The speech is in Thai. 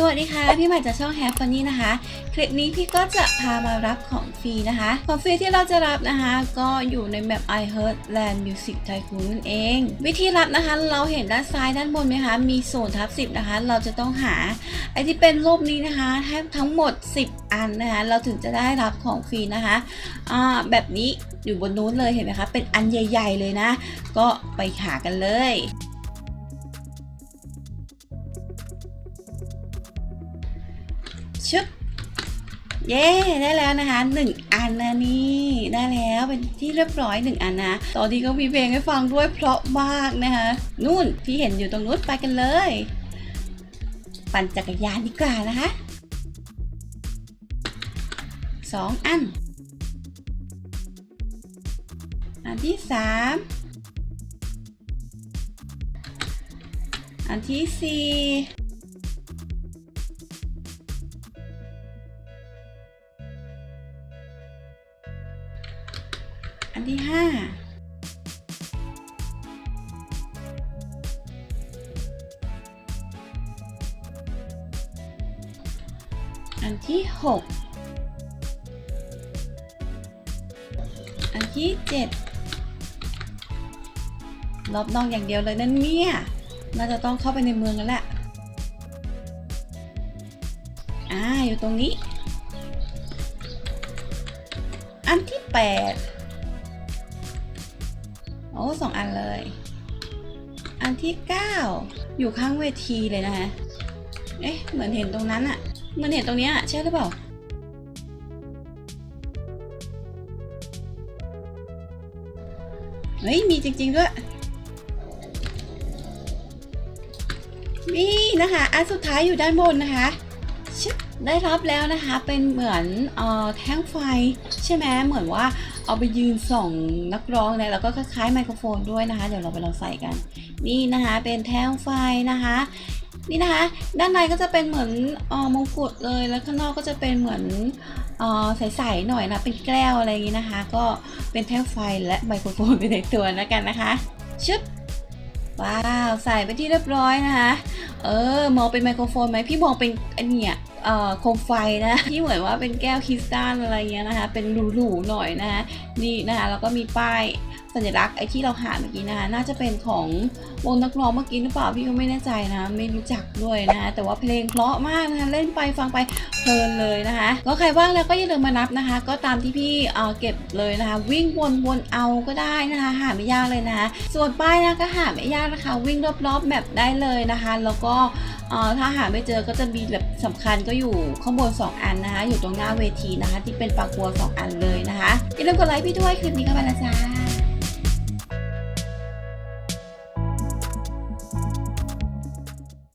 สวัสดีค่ะ พี่ใหม่จากช่อง Have Funny นะคะ คลิปนี้พี่ก็จะพามารับของฟรีนะคะ ของฟรีที่เราจะรับนะคะ ก็อยู่ในแมป I Heard Land Music Tycoon นั่นเอง วิธีรับนะคะ เราเห็นด้านซ้ายด้านบนไหมคะ มีศูนทับสิบนะคะ เราจะต้องหาไอที่เป็นรูปนี้นะคะให้ทั้งหมด 10 อันนะคะ เราถึงจะได้รับของฟรีนะคะอ่าแบบนี้อยู่บนนู้นเลยเห็นไหมคะ เป็นอันใหญ่ ๆ เลยนะ ก็ไปหากันเลย ชึบเย้ได้แล้วนะคะหนึ่งอันนะนี่ได้แล้วเป็นที่เรียบร้อยหนึ่งอันนะตอนนี้ก็มีเพลงให้ฟังด้วยเพราะมากนะคะ นู่นที่เห็นอยู่ตรงนู้นไปกันเลย ปั่นจักรยานดีกว่านะคะสองอัน อันที่สามอันที่สี่ อันที่ห้าอันที่หกอันที่เจ็ดรอบนอกอย่างเดียวเลยนั่นเนี่ย น่าจะต้องเข้าไปในเมืองกันแหละ อ่า อยู่ตรงนี้ อันที่แปด โอ้สองอันเลย อันที่เก้าอยู่ข้างเวทีเลยนะคะเอ๊ะเหมือนเห็นตรงนั้นอะเหมือนเห็นตรงเนี้ยใช่หรือเปล่าเฮ้ยมีจริง ๆ ด้วยนี่นะคะ อันสุดท้ายอยู่ด้านบนนะคะ ชึบได้รับแล้วนะคะเป็นเหมือนออแท่งไฟใช่ไหมเหมือนว่าเอาไปยืนส่องนักร้องเนี่ยแล้วก็คล้ายๆไมโครโฟนด้วยนะคะ เดี๋ยวเราไปลองใส่กัน นี่นะคะเป็นแท่งไฟนะคะนี่นะคะ ด้านในก็จะเป็นเหมือนออมงกุฎเลยแล้วข้างนอกก็จะเป็นเหมือนออใสๆหน่อยนะเป็นแก้วอะไรอย่างนี้นะคะ ก็เป็นแท่งไฟและไมโครโฟนไปในตัวแล้วกันนะคะชึบ ว้าวใส่ไปที่เรียบร้อยนะคะ เออมองเป็นไมโครโฟนไหมพี่มองเป็นอันเนี้ยเอ่อโคมไฟนะที่เหมือนว่าเป็นแก้วคริสตัลอะไรเงี้ยนะคะ เป็นหรูๆหน่อยนะคะนี่นะคะแล้วก็มีป้าย สัญลักษณ์ไอ้ที่เราหาเมื่อกี้นะคะน่าจะเป็นของวงนักร้องเมื่อกี้หรือเปล่าพี่ก็ไม่แน่ใจนะ ไม่รู้จักด้วยนะคะแต่ว่าเพลงเพราะมากนะคะเล่นไปฟังไปเพลินเลยนะคะก็ใครว่างแล้วก็อย่าลืมมานับนะคะ ก็ตามที่พี่เอ่อเก็บเลยนะคะ วิ่งวนๆเอาก็ได้นะคะ หาไม่ยากเลยนะคะ ส่วนป้ายนะก็หาไม่ยากนะคะ วิ่งรอบๆแบบได้เลยนะคะ แล้วก็เออถ้าหาไม่เจอก็จะมีแบบสำคัญก็อยู่ข้างบน 2 อันนะคะ อยู่ตรงหน้าเวทีนะคะ ที่เป็นปากกัว 2 อันเลยนะคะอย่าลืมกดไลค์พี่ด้วยคลิปนี้ก็ไปแล้วจ้า